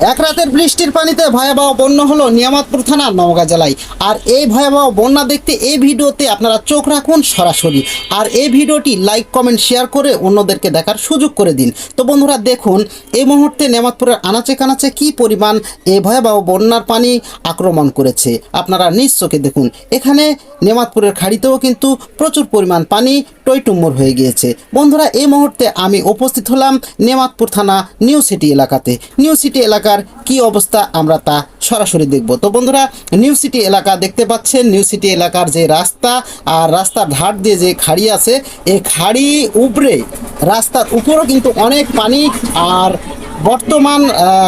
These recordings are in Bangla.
এক রাতের বৃষ্টির পানিতে ভয়াবহ বন্যা হলো নিয়ামতপুর থানার নওগাঁ জেলায়। আর এই ভয়াবহ বন্যা দেখতে এই ভিডিওতে আপনারা চোখ রাখুন সরাসরি। আর এই ভিডিওটি লাইক, কমেন্ট, শেয়ার করে অন্যদেরকে দেখার সুযোগ করে দিন। তো বন্ধুরা দেখুন, এই মুহূর্তে নেমাতপুরের আনাচে কানাচে কী পরিমাণ এই ভয়াবহ বন্যার পানি আক্রমণ করেছে? আপনারা নিজ চোখে দেখুন। এখানে নেমাতপুরের খাড়িতেও কিন্তু প্রচুর পরিমাণ পানি টইটুম্বর হয়ে গিয়েছে। বন্ধুরা, এই মুহূর্তে আমি উপস্থিত হলাম নেমাতপুর থানা নিউ সিটি এলাকাতে। নিউ সিটি এলাকার কি অবস্থা আমরা তা সরাসরি দেখব। তো বন্ধুরা নিউ সিটি এলাকা দেখতে পাচ্ছেন। নিউ সিটি এলাকার যে রাস্তা আর রাস্তার ধার দিয়ে যে খাড়ি আছে এই খাড়ি উপরে, রাস্তার উপরও কিন্তু অনেক পানি আর বর্তমান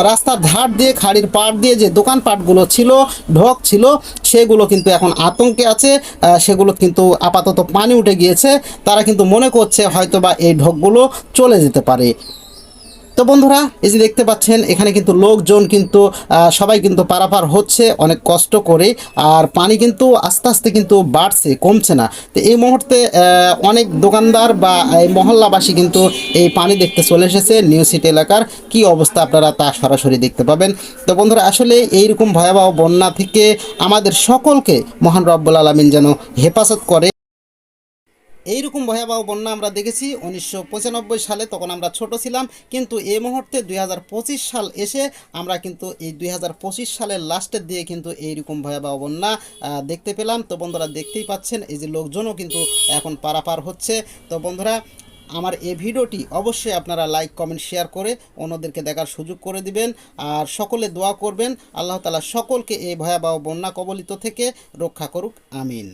রাস্তার ধার দিয়ে, খাড়ির পাড় দিয়ে যে দোকানপাটগুলো ছিল, ঢোক ছিল, সেগুলো কিন্তু এখন আতঙ্কে আছে। সেগুলো কিন্তু আপাতত পানি উঠে গিয়েছে। তারা কিন্তু মনে করছে হয়তোবা এই ঢোকগুলো চলে যেতে পারে। তো বন্ধুরা, এই যে দেখতে পাচ্ছেন, এখানে কিন্তু লোকজন কিন্তু সবাই কিন্তু পারাপার হচ্ছে, অনেক কষ্ট করে, আর পানি কিন্তু আস্তে আস্তে কিন্তু বাড়ছে, কমছে না। তো এই মুহূর্তে অনেক দোকানদার বা এই মহল্লাবাসী কিন্তু এই পানি দেখতে চলে এসেছে, নিউ সিটি এলাকার। কি অবস্থা আপনারা তা সরাসরি দেখতে পাবেন। তো বন্ধুরা, আসলে এইরকম ভয়াবহ বন্যা থেকে আমাদের সকলকে মহান রব্বুল আলমিন যেন হেফাজত করে। এইরকম ভয়াবহ বন্যা আমরা দেখেছি উনিশশো পঁচানব্বই সালে তখন আমরা ছোট ছিলাম, কিন্তু এই মুহূর্তে দুই হাজার পঁচিশ সাল এসে আমরা কিন্তু এই দুই হাজার পঁচিশ সালের লাস্টের দিয়ে কিন্তু এইরকম ভয়াবহ বন্যা দেখতে পেলাম। তো বন্ধুরা দেখতেই পাচ্ছেন, এই যে লোকজনও কিন্তু এখন পারাপার হচ্ছে। তো বন্ধুরা, আমার এই ভিডিওটি অবশ্যই আপনারা লাইক কমেন্ট শেয়ার করে অন্যদেরকে দেখার সুযোগ করে দিবেন। আর সকলে দোয়া করবেন, আল্লাহ তালা সকলকে এই ভয়াবহ বন্যা কবলিত থেকে রক্ষা করুক, আমিন।